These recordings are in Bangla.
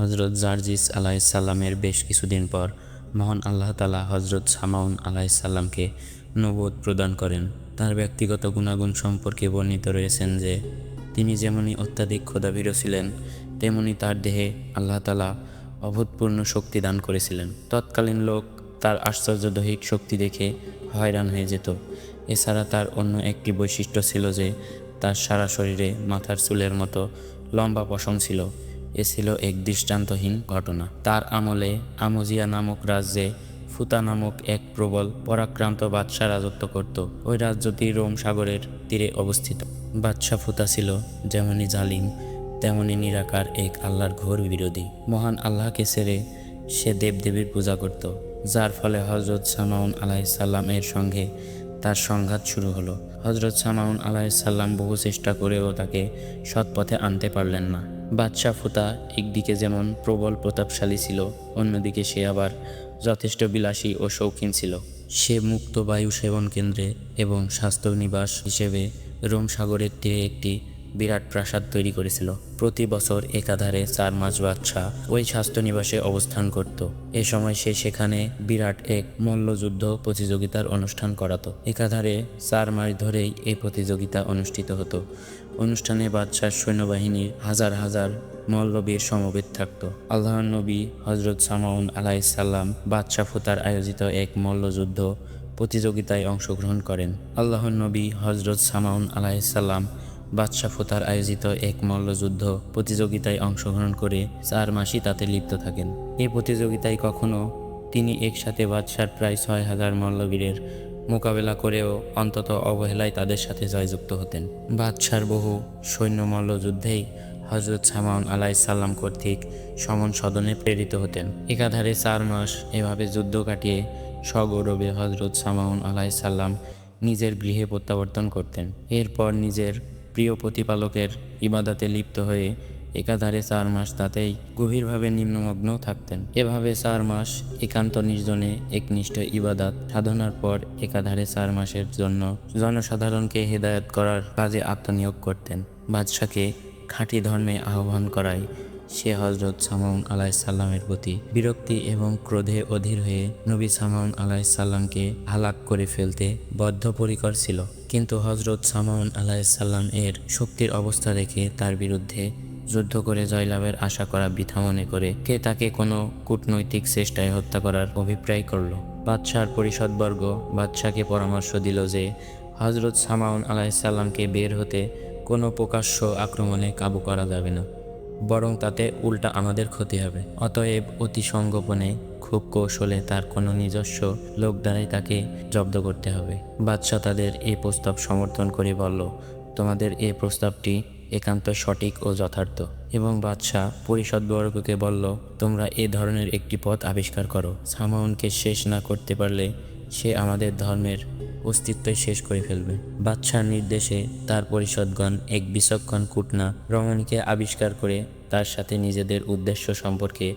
হজরত জার্জিস আলাইসাল্লামের বেশ কিছুদিন পর মহান আল্লাহ তালা হজরত সামাউন আলাইসাল্লামকে নবোধ প্রদান করেন। তার ব্যক্তিগত গুণাগুণ সম্পর্কে বর্ণিত রয়েছেন যে, তিনি যেমনই অত্যাধিক ক্ষুধাভীর ছিলেন, তেমনি তার দেহে আল্লাহ তালা অভূতপূর্ণ শক্তি দান করেছিলেন। তৎকালীন লোক তার আশ্চর্য দৈহিক শক্তি দেখে হয়রান হয়ে যেত। এছাড়া তার অন্য একটি বৈশিষ্ট্য ছিল যে, তার সারা শরীরে মাথার চুলের মতো লম্বা পশম ছিল। এ ছিল এক দৃষ্টান্তহীন ঘটনা। তার আমলে আমজিয়া নামক রাজ্যে ফুতা নামক এক প্রবল, পরাক্রান্ত বাদশাহ রাজত্ব করত। ওই রাজ্যটি রোম সাগরের তীরে অবস্থিত। বাদশাহ ফুতা ছিল যেমনই জালিম, তেমনি নিরাকার এক আল্লাহর ঘোর বিরোধী। মহান আল্লাহকে ছেড়ে সে দেবদেবীর পূজা করত, যার ফলে হজরত সামাউন আলাইসাল্লাম এর সঙ্গে তার সংঘাত শুরু হলো। হজরত সামাউন আলাইসাল্লাম বহু চেষ্টা করেও তাকে সৎপথে আনতে পারলেন না। বাদশাহ ফুতা একদিকে যেমন প্রবল প্রতাপশালী ছিল, অন্যদিকে সে আবার যথেষ্ট বিলাসী ও শৌখিন ছিল। সে মুক্ত বায়ু সেবন কেন্দ্রে এবং স্বাস্থ্য নিবাস হিসেবে রোম সাগরের তীরে একটি বিরাট প্রাসাদ তৈরি করেছিল। প্রতি বছর একাধারে চার মাস বাদশাহ ওই স্বাস্থ্য নিবাসে অবস্থান করত। এ সময় সে সেখানে বিরাট এক মল্লযুদ্ধ প্রতিযোগিতার অনুষ্ঠান করাতো। একাধারে চার মাস ধরেই এই প্রতিযোগিতা অনুষ্ঠিত হতো। অনুষ্ঠানে বাদশাহ সৈন্যবাহিনীর হাজার হাজার মল্লবীর সমবেত থাকত। আল্লাহর নবী হজরত সামাউন আলাইসাল্লাম বাদশাহ ফুতার আয়োজিত এক মল্লযুদ্ধ প্রতিযোগিতায় অংশগ্রহণ করেন। আল্লাহর নবী হজরত সামাউন আলাইসাল্লাম বাদশাহ ফোতার আয়োজিত এক মল্লযুদ্ধ প্রতিযোগিতায় অংশগ্রহণ করে চার মাসই তাতে লিপ্ত থাকেন। এই প্রতিযোগিতায় কখনো তিনি একসাথে বাদশার প্রায় ছয় হাজার মল্লবীরের মোকাবেলা করেও অন্তত অবহেলায় তাদের সাথে জয়যুক্ত হতেন। বাদশার বহু সৈন্য মল্লযুদ্ধেই হজরত সামাউন আলাইসাল্লাম কর্তৃক সমন সদনে প্রেরিত হতেন। একাধারে চার মাস এভাবে যুদ্ধ কাটিয়ে সগৌরবে হজরত সামাউন আলাইসাল্লাম নিজের গৃহে প্রত্যাবর্তন করতেন। এরপর নিজের প্রিয় প্রতিপালকের ইবাদাতে লিপ্ত হয়ে একাধারে চার মাস তাতেই গভীরভাবে নিম্নমগ্ন থাকতেন। এভাবে চার মাস একান্ত নির্জনে একনিষ্ঠ ইবাদাত সাধনার পর একাধারে চার মাসের জন্য জনসাধারণকে হেদায়ত করার কাজে আত্মনিয়োগ করতেন। বাদশাকে খাঁটি ধর্মে আহ্বান করায় সে হজরত সামাউন আলাইসাল্লামের প্রতি বিরক্তি এবং ক্রোধে অধীর হয়ে নবী সামাউন আলাইসাল্লামকে হালাক করে ফেলতে বদ্ধপরিকর ছিল। কিন্তু হজরত সামাউন আলাইসাল্লাম এর শক্তির অবস্থা দেখে তার বিরুদ্ধে যুদ্ধ করে জয়লাভের আশা করা বৃথা মনে করে কে তাকে কোনো কূটনৈতিক চেষ্টায় হত্যা করার অভিপ্রায় করল। বাদশার পরিষদবর্গ বাদশাকে পরামর্শ দিল যে হজরত সামাউন আলাইসাল্লামকে বের হতে কোনো প্রকাশ্য আক্রমণে কাবু করা যাবে না। বরং তাতে উল্টা আমাদের ক্ষতি হবে। অতএব অতি সংগোপনে, খুব কৌশলে তার কোনো নিজস্ব লোক দ্বারাই তাকে জব্দ করতে হবে। বাদশাহ তাদের এই প্রস্তাব সমর্থন করে বলল, তোমাদের এই প্রস্তাবটি একান্ত সঠিক ও যথার্থ। এবং বাদশাহ পরিষদবর্গকে বলল, তোমরা এ ধরনের একটি পথ আবিষ্কার করো। সামাউনকে শেষ না করতে পারলে সে আমাদের ধর্মের অস্তিত্বই শেষ করে ফেলবে। বাদশার নির্দেশে তার পরিষদগণ এক বিচক্ষণ কুটনা রমণীকে আবিষ্কার করে তার সাথে নিজেদের উদ্দেশ্য সম্পর্কে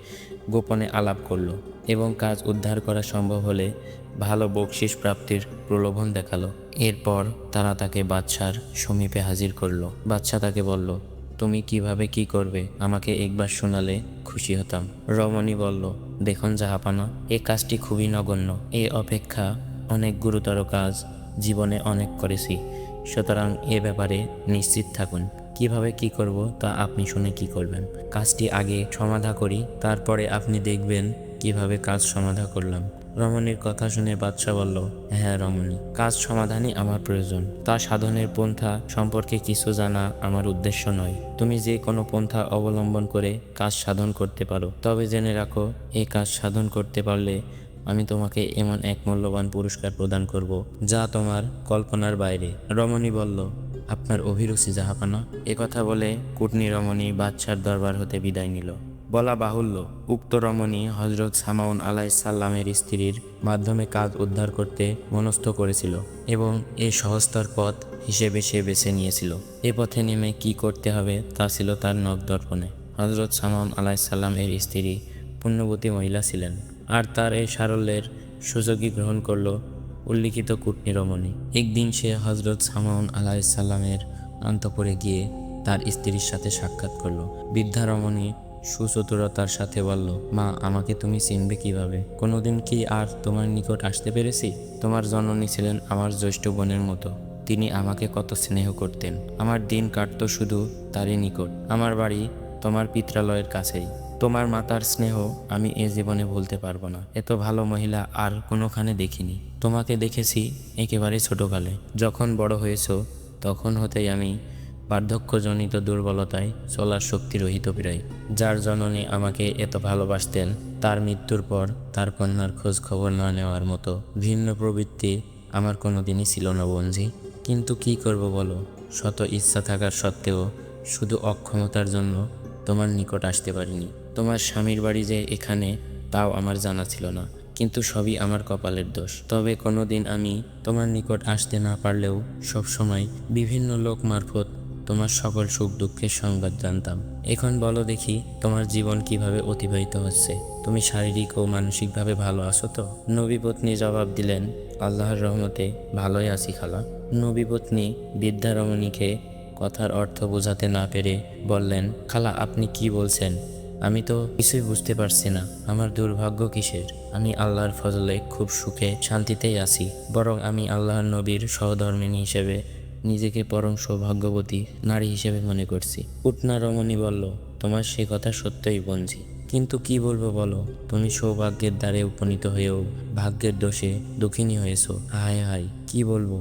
গোপনে আলাপ করল এবং কাজ উদ্ধার করা সম্ভব হলে ভালো বকশিস প্রাপ্তির প্রলোভন দেখাল। এরপর তারা তাকে বাদশার সমীপে হাজির করল। বাদশাহ তাকে বলল, তুমি কীভাবে কি করবে? আমাকে একবার শোনালে খুশি হতাম। রমণী বলল, দেখুন জাহাপানা, এ কাজটি খুবই নগণ্য। এ অপেক্ষা অনেক গুরুতর কাজ জীবনে অনেক করেছি। সুতরাং এ ব্যাপারে নিশ্চিত থাকুন। কীভাবে কি করব তা আপনি শুনে কি করবেন? কাজটি আগে সমাধা করি, তারপরে আপনি দেখবেন কীভাবে কাজ সমাধা করলাম। রমণীর কথা শুনে বাদশাহ বলল হ্যাঁ রমণী, কাজ সমাধানই আমার প্রয়োজন। তা সাধনের পন্থা সম্পর্কে কিছু জানা আমার উদ্দেশ্য নয়। তুমি যে কোনো পন্থা অবলম্বন করে কাজ সাধন করতে পারো। তবে জেনে রাখো এই কাজ সাধন করতে পারলে আমি তোমাকে এমন এক মূল্যবান পুরস্কার প্রদান করব, যা তোমার কল্পনার বাইরে। রমণী বলল, আপনার অভিরুচি জাহাপানা? কথা বলে কুটনি রমণী বাদশার দরবার হতে বিদায় নিল। বলা বাহুল্য, উক্ত রমণী হজরত সামাউন আলাইসাল্লামের স্ত্রীর মাধ্যমে কাজ উদ্ধার করতে মনস্থ করেছিল এবং এ সহস্তর পথ হিসেবে সে বেছে নিয়েছিল। এ পথে নেমে কি করতে হবে তা ছিল তার নখ দর্পণে। হজরত সামাউন আলাইসাল্লাম এর স্ত্রী পুণ্যবতী মহিলা ছিলেন। আর তার এই সারল্যের সুযোগই গ্রহণ করল উল্লিখিত কুটনি রমণী একদিন সে হজরত সামাউন আলাইসাল্লামের অন্তপুরে গিয়ে তার স্ত্রীর সাথে সাক্ষাৎ করল। বৃদ্ধা রমণী সুচতুরতার সাথে বলল, মা, আমাকে তুমি চিনবে কীভাবে? কোনোদিন কি আর তোমার নিকট আসতে পেরেছি? তোমার জননী ছিলেন আমার জ্যৈষ্ঠ বোনের মতো। তিনি আমাকে কত স্নেহ করতেন। আমার দিন কাটতো শুধু তারই নিকট। আমার বাড়ি তোমার পিত্রালয়ের কাছেই। তোমার মাতার স্নেহ আমি এ জীবনে ভুলতে পারব না। এত ভালো মহিলা আর কোনোখানে দেখিনি। তোমাকে দেখেছি একেবারে ছোটকালে। যখন বড় হয়েছো, তখন হতেই আমি বার্ধক্যজনিত দুর্বলতায় চলার শক্তি রহিত প্রায় যার জননী আমাকে এত ভালোবাসতেন, তার মৃত্যুর পর তার কন্যার খোঁজ খবর না নেওয়ার মতো ভিন্ন প্রবৃত্তি আমার কোনোদিনই ছিল না বঞ্জি। কিন্তু কি করব বলো? শত ইচ্ছা থাকার সত্ত্বেও শুধু অক্ষমতার জন্য তোমার নিকট আসতে পারিনি। তোমার স্বামীর বাড়ি যে এখানে, তাও আমার জানা ছিল না। কিন্তু সবই আমার কপালের দোষ। তবে কোনোদিন আমি তোমার নিকট আসতে না পারলেও সবসময় বিভিন্ন লোক মারফত তোমার সকল সুখ দুঃখের সংবাদ জানতাম। এখন বলো দেখি, তোমার জীবন কীভাবে অতিবাহিত হচ্ছে? তুমি শারীরিক ও মানসিকভাবে ভালো আছো তো? নবী পত্নী জবাব দিলেন, আল্লাহর রহমতে ভালোই আছি খালা। নবী পত্নী বিদ্যা রমণীকে কথার অর্থ বোঝাতে না পেরে বললেন, খালা, আপনি কি বলছেন? আমি তো কিছুই বুঝতে পারছি না। আমার দুর্ভাগ্য কিসের? আমি আল্লাহর ফজলে খুব সুখে শান্তিতেই আছি। বরং আমি আল্লাহর নবীর সহধর্মিনী হিসেবে নিজেকে পরম সৌভাগ্যবতী নারী হিসেবে মনে করছি। উটনা রমণী বলল, তোমার সে কথা সত্যই বঞ্জি কিন্তু কি বলব বলো? তুমি সৌভাগ্যের দ্বারে উপনীত হয়েও ভাগ্যের দোষে দুঃখিনী হয়েছো। হায় হায়, কি বলব?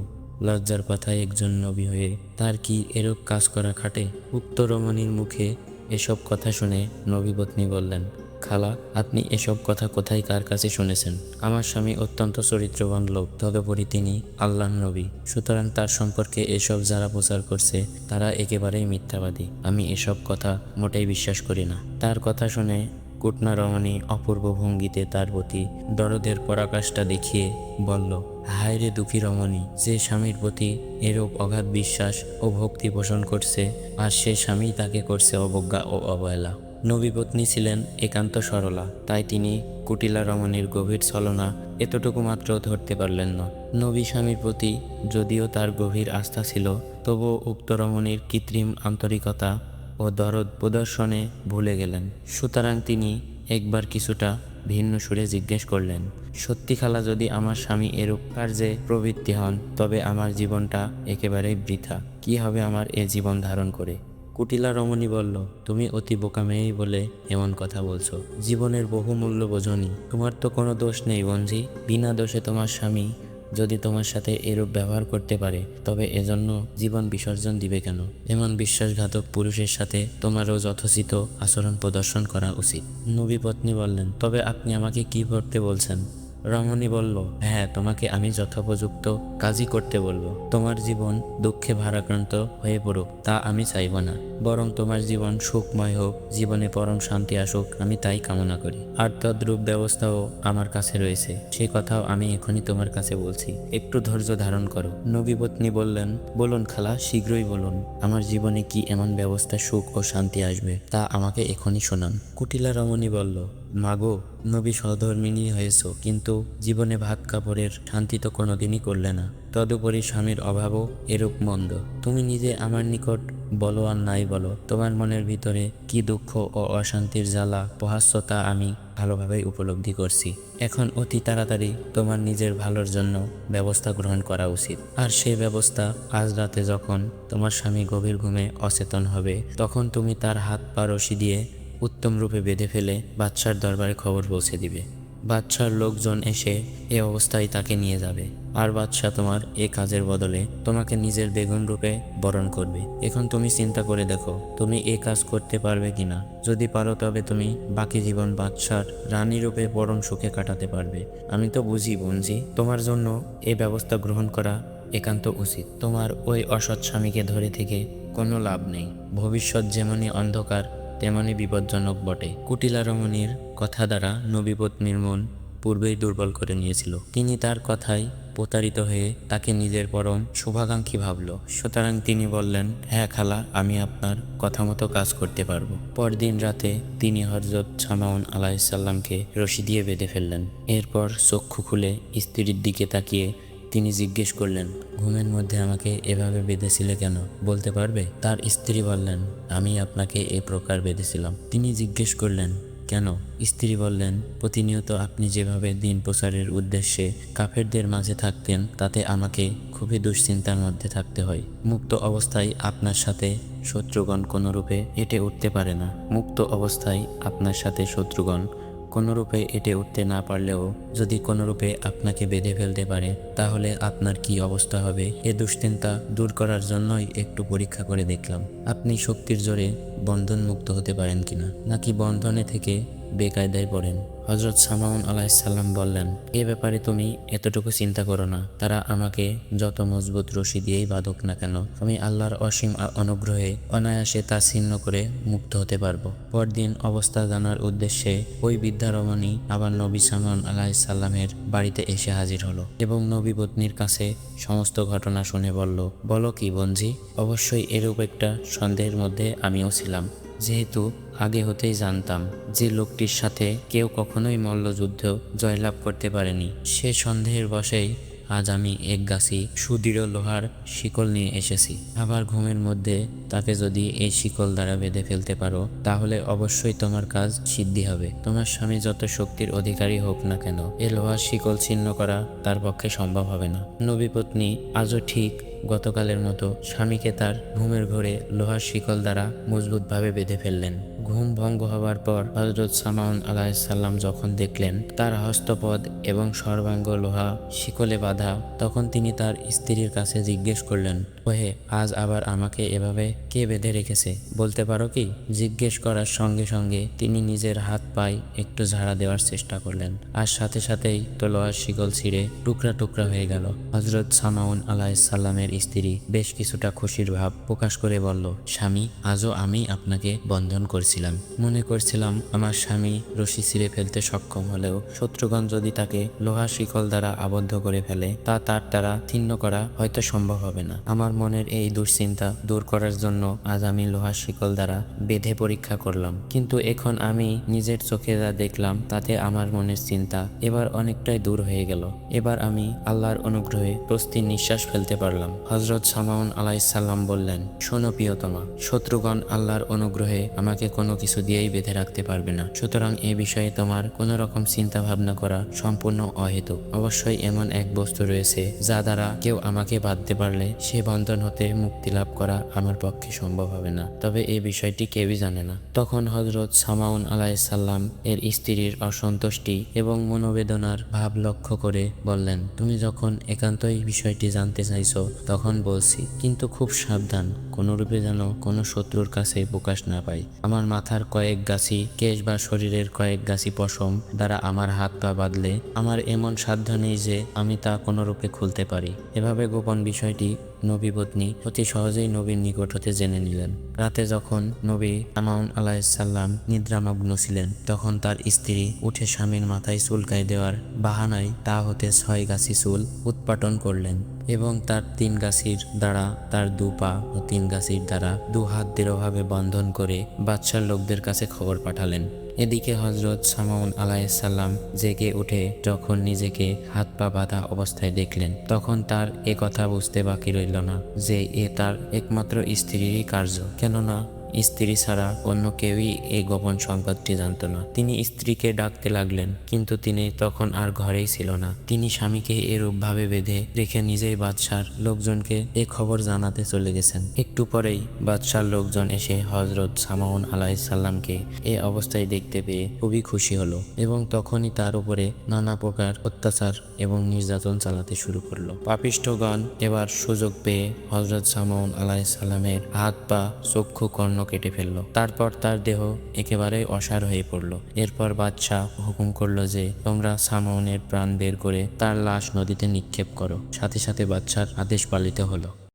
লজ্জার কথায় একজন নবী হয়ে তার কি এরূপ কাজ করা খাটে? উক্ত রমণীর মুখে এসব কথা শুনে নবী পত্নী বললেন, খালা, আপনি এসব কথা কোথায় কার কাছে শুনেছেন? আমার স্বামী অত্যন্ত চরিত্রবান লোক, তদুপরি তিনি আল্লাহ নবী। সুতরাং তার সম্পর্কে এসব যারা প্রচার করছে, তারা একেবারেই মিথ্যাবাদী। আমি এসব কথা মোটেই বিশ্বাস করি না। তার কথা শুনে কুটনা রমণী অপূর্ব ভঙ্গিতে তার প্রতি দরদের পরাকাশটা দেখিয়ে বলল হায় রে দুঃখী রমণী, যে স্বামীর প্রতি এরূপ অগাধ বিশ্বাস ও ভক্তি পোষণ করছে, আর সে স্বামী তাকে করছে অবজ্ঞা ও অবহেলা। নবী পত্নী ছিলেন একান্ত সরলা, তাই তিনি কুটিলা রমণীর গভীর ছলনা এতটুকু মাত্র ধরতে পারলেন না। নবী স্বামীর প্রতি যদিও তার গভীর আস্থা ছিল, তবুও উক্ত রমণীর কৃত্রিম আন্তরিকতা ও দরদ প্রদর্শনে ভুলে গেলেন। সুতরাং তিনি একবার কিছুটা ভিন্ন সুরে জিজ্ঞেস করলেন, সত্যি খালা, যদি আমার স্বামী এরূপ কার্যে প্রবৃত্তি হন, তবে আমার জীবনটা একেবারেই বৃথা। কি হবে আমার এ জীবন ধারণ করে? কুটিলা রমণী বলল, তুমি অতি বোকা মেয়েই বলে এমন কথা বলছো। জীবনের বহুমূল্য বোঝনি। তোমার তো কোনো দোষ নেই বঞ্জি বিনা দোষে তোমার স্বামী যদি তোমার সাথে এরূপ ব্যবহার করতে পারে, তবে এজন্য জীবন বিসর্জন দিবে কেন? এমন বিশ্বাসঘাতক পুরুষের সাথে তোমারও যথোচিত আচরণ প্রদর্শন করা উচিত। নবী পত্নী বললেন, তবে আপনি আমাকে কি করতে বলছেন? রমণী বলল হ্যাঁ তোমাকে আমি যথোপযুক্ত কাজই করতে বলব। তোমার জীবন দুঃখে ভারাক্রান্ত হয়ে পড়ুক, তা আমি চাইব না। বরং তোমার জীবন সুখময় হোক, জীবনে পরম শান্তি আসুক, আমি তাই কামনা করি। আর তদ্রূপ ব্যবস্থাও আমার কাছে রয়েছে। সেই কথাও আমি এখনই তোমার কাছে বলছি। একটু ধৈর্য ধারণ করো। নবীপত্নী বললেন, বলুন খালা, শীঘ্রই বলুন, আমার জীবনে কি এমন ব্যবস্থা সুখ ও শান্তি আসবে, তা আমাকে এখনই শোনান। কুটিলা রমণী বলল মাগো, নবী সহধর্মিনী হয়েছ, কিন্তু জীবনে ভাত কাপড়ের শান্তি তো কোনোদিনই করলে না। তদুপরি স্বামীর অভাবও এরূপ মন্দ। তুমি নিজে আমার নিকট বলো আর নাই বলো, তোমার মনের ভিতরে কি দুঃখ ও অশান্তির জ্বালা প্রহাস্য তা আমি ভালোভাবেই উপলব্ধি করছি। এখন অতি তাড়াতাড়ি তোমার নিজের ভালোর জন্য ব্যবস্থা গ্রহণ করা উচিত। আর সেই ব্যবস্থা আজ রাতে যখন তোমার স্বামী গভীর ঘুমে অচেতন হবে, তখন তুমি তার হাত পা রশি দিয়ে উত্তম রূপে বেঁধে ফেলে বাদশার দরবারে খবর পৌঁছে দিবে। বাদশার লোকজন এসে এ অবস্থায় তাকে নিয়ে যাবে। আর বাদশাহ তোমার এ কাজের বদলে তোমাকে নিজের বেগুন রূপে বরণ করবে। এখন তুমি চিন্তা করে দেখো, তুমি এ কাজ করতে পারবে কিনা। যদি পারো তবে তুমি বাকি জীবন বাদশার রানী রূপে পরম সুখে কাটাতে পারবে। আমি তো বুঝি বঞ্জি তোমার জন্য এ ব্যবস্থা গ্রহণ করা একান্ত উচিত। তোমার ওই অসৎ স্বামীকে ধরে থেকে কোনো লাভ নেই। ভবিষ্যৎ যেমনই অন্ধকার তেমনই বিপজ্জনক বটে। কুটিলা রমণীর কথা দ্বারা নবীপত্নীর মন পূর্বেই দুর্বল করে নিয়েছিল। তিনি তার কথায় প্রতারিত হয়ে তাকে নিজের পরম শুভাকাঙ্ক্ষী ভাবল। সুতরাং তিনি বললেন হ্যাঁ খালা, আমি আপনার কথা মতো কাজ করতে পারব। পরদিন রাতে তিনি হজরত ছামাউন আলাহিসাল্লামকে রশি দিয়ে বেঁধে ফেললেন। এরপর চক্ষু খুলে স্ত্রীর দিকে তাকিয়ে তিনি জিজ্ঞেস করলেন, ঘুমের মধ্যে আমাকে এভাবে বেঁধেছিলে কেন? বলতে পারবে? তার স্ত্রী বললেন, আমি আপনাকে এ প্রকার বেঁধেছিলাম। তিনি জিজ্ঞেস করলেন, কেন? স্ত্রী বললেন, প্রতিনিয়ত আপনি যেভাবে দিন প্রচারের উদ্দেশ্যে কাফেরদের মাঝে থাকতেন, তাতে আমাকে খুবই দুশ্চিন্তার মধ্যে থাকতে হয়। মুক্ত অবস্থায় আপনার সাথে শত্রুগণ কোনোরূপে এটে উঠতে পারে না। মুক্ত অবস্থায় আপনার সাথে শত্রুগণ কোনোরূপে এটে উঠতে না পারলেও যদি কোনোরূপে আপনাকে বেঁধে ফেলতে পারে, তাহলে আপনার কি অবস্থা হবে? এ দুশ্চিন্তা দূর করার জন্যই একটু পরীক্ষা করে দেখলাম। আপনি শক্তির জোরে বন্ধন মুক্ত হতে পারেন কিনা? নাকি বন্ধনে থেকে বেকায়দায় পড়েন? হজরত সামাউন আলাইসাল্লাম বললেন, এ ব্যাপারে তুমি এতটুকু চিন্তা করো না। তারা আমাকে যত মজবুত রশি দিয়েই বাঁধক না কেন, আমি আল্লাহর অসীম অনুগ্রহে অনায়াসে তা ছিন্ন করে মুক্ত হতে পারব। পরদিন অবস্থা জানার উদ্দেশ্যে ওই বিদ্যা রমণী আবার নবী সামাউন আলাইসাল্লামের বাড়িতে এসে হাজির হলো এবং নবী পত্নীর কাছে সমস্ত ঘটনা শুনে বলল, বলো কি বঞ্জি অবশ্যই এরূপ একটা সন্দেহের মধ্যে আমিও ছিলাম। যেহেতু আগে হতেই জানতাম যে লোকটির সাথে কেউ কখনোই মল্লযুদ্ধ জয়লাভ করতে পারেনি। সে সন্দেহের বশেই আজ আমি এক গাছি সুদৃঢ় লোহার শিকল নিয়ে এসেছি। আবার ঘুমের মধ্যে তাকে যদি এই শিকল দ্বারা বেঁধে ফেলতে পারো, তাহলে অবশ্যই তোমার কাজ সিদ্ধি হবে। তোমার স্বামী যত শক্তির অধিকারী হোক না কেন, এ লোহার শিকল ছিন্ন করা তার পক্ষে সম্ভব হবে না। নবী পত্নী আজও ঠিক গতকালের মতো স্বামীকে তার ঘুমের ঘরে লোহার শিকল দ্বারা মজবুতভাবে বেঁধে ফেললেন। ঘুম ভঙ্গ হওয়ার পর হজরত সামাউন আলাহিসাল্লাম যখন দেখলেন, তার হস্তপদ এবং সর্বাঙ্গ লোহা শিকলে বাঁধা, তখন তিনি তার স্ত্রীর কাছে জিজ্ঞেস করলেন, ওহে, আজ আবার আমাকে এভাবে কে বেঁধে রেখেছে? বলতে পারো কি? জিজ্ঞেস করার সঙ্গে সঙ্গে তিনি নিজের হাত পায়ে একটু ঝাড়া দেওয়ার চেষ্টা করলেন। আর সাথে সাথেই তো লোহার শিকল ছিঁড়ে টুকরা টুকরা হয়ে গেল। হজরত সামাউন আলাহিসাল্লামের স্ত্রী বেশ কিছুটা খুশির ভাব প্রকাশ করে বলল, স্বামী, আজও আমি আপনাকে বন্ধন করছিলাম। মনে করছিলাম আমার স্বামী রশি ছিঁড়ে ফেলতে সক্ষম হলেও শত্রুগণ যদি তাকে লোহার শিকল দ্বারা আবদ্ধ করে ফেলে, তা তার দ্বারা ছিন্ন করা হয়তো সম্ভব হবে না। আমার মনের এই দুশ্চিন্তা দূর করার জন্য আজ আমি লোহার শিকল দ্বারা বেঁধে পরীক্ষা করলাম। কিন্তু এখন আমি নিজের চোখে যা দেখলাম, তাতে আমার মনের চিন্তা এবার অনেকটাই দূর হয়ে গেল। এবার আমি আল্লাহর অনুগ্রহে প্রস্তির নিঃশ্বাস ফেলতে পারলাম। হজরত সামাউন আলাইসাল্লাম বললেন, শোনো প্রিয়তমা, শত্রুগণ আল্লাহর অনুগ্রহে আমাকে কোনো কিছু দিয়েই বেঁধে রাখতে পারবে না। সুতরাং এ বিষয়ে তোমার কোনো রকম চিন্তা ভাবনা করা সম্পূর্ণ অহেতুক। অবশ্যই এমন এক বস্তু রয়েছে যা দ্বারা কেউ আমাকে বাঁধতে পারলে সে বন্ধন হতে মুক্তি লাভ করা আমার পক্ষে সম্ভব হবে না। তবে এই বিষয়টি কেউই জানে না। তখন হজরত সামাউন আলাইসাল্লাম এর স্ত্রীর অসন্তুষ্টি এবং মনোবেদনার ভাব লক্ষ্য করে বললেন, তুমি যখন একান্তই বিষয়টি জানতে চাইছ, তখন বলছি, কিন্তু খুব সাবধান। কোনোরূপে যেন কোনো শত্রুর কাছে প্রকাশ না পাই। আমার মাথার কয়েক গাছি কেশ বা শরীরের কয়েক গাছি পশম দ্বারা আমার হাত পা বাঁধলে, আমার এমন সাধ্য নেই যে আমি তা কোনোরূপে খুলতে পারি। এভাবে গোপন বিষয়টি নবী অতি সহজেই নবীর নিকট হতে জেনে নিলেন। রাতে যখন নবী আমাউন আলাহিসাল্লাম নিদ্রামগ্ন ছিলেন, তখন তার স্ত্রী উঠে স্বামীর মাথায় চুলকাই দেওয়ার বাহানায় তা হতে ছয় গাছি চুল উৎপাটন করলেন এবং তার তিন গাছির দ্বারা তার দু পা ও তিন গাছির দ্বারা দু হাত দৃঢ়ভাবে বন্ধন করে বাচ্চার লোকদের কাছে খবর পাঠালেন। এদিকে হজরত সামাউন আলাইসাল্লাম জেগে উঠে যখন নিজেকে হাত পা বাঁধা অবস্থায় দেখলেন, তখন তার এ কথা বুঝতে বাকি রইল না যে এ তার একমাত্র স্ত্রীরই কার্য। কেননা স্ত্রী ছাড়া অন্য কেউই এই গোপন সংবাদটি জানত না। তিনি স্ত্রীকে ডাকতে লাগলেন, কিন্তু তিনি তখন আর ঘরেই ছিল না। তিনি স্বামীকে এরূপভাবে বেঁধে রেখে নিজেই বাদশার লোকজনকে এ খবর জানাতে চলে গেছেন। একটু পরেই বাদশার লোকজন এসে হজরত সামাউন আলাইসাল্লামকে এ অবস্থায় দেখতে পেয়ে খুবই খুশি হলো এবং তখনই তার উপরে নানা প্রকার অত্যাচার এবং নির্যাতন চালাতে শুরু করল। পাপিষ্ঠগণ এবার সুযোগ পেয়ে হজরত সামাউন আলাইসাল্লামের হাত পা চক্ষু কর্ণ কেটে ফেলল। তারপর তার দেহ একেবারে অসার হয়ে পড়ল। এরপর বাদশাহ হুকুম করল যে, তোমরা সামাউনের প্রাণ বের করে তার লাশ নদীতে নিক্ষেপ করো। সাথে সাথে বাদশার আদেশ পালিত হলো।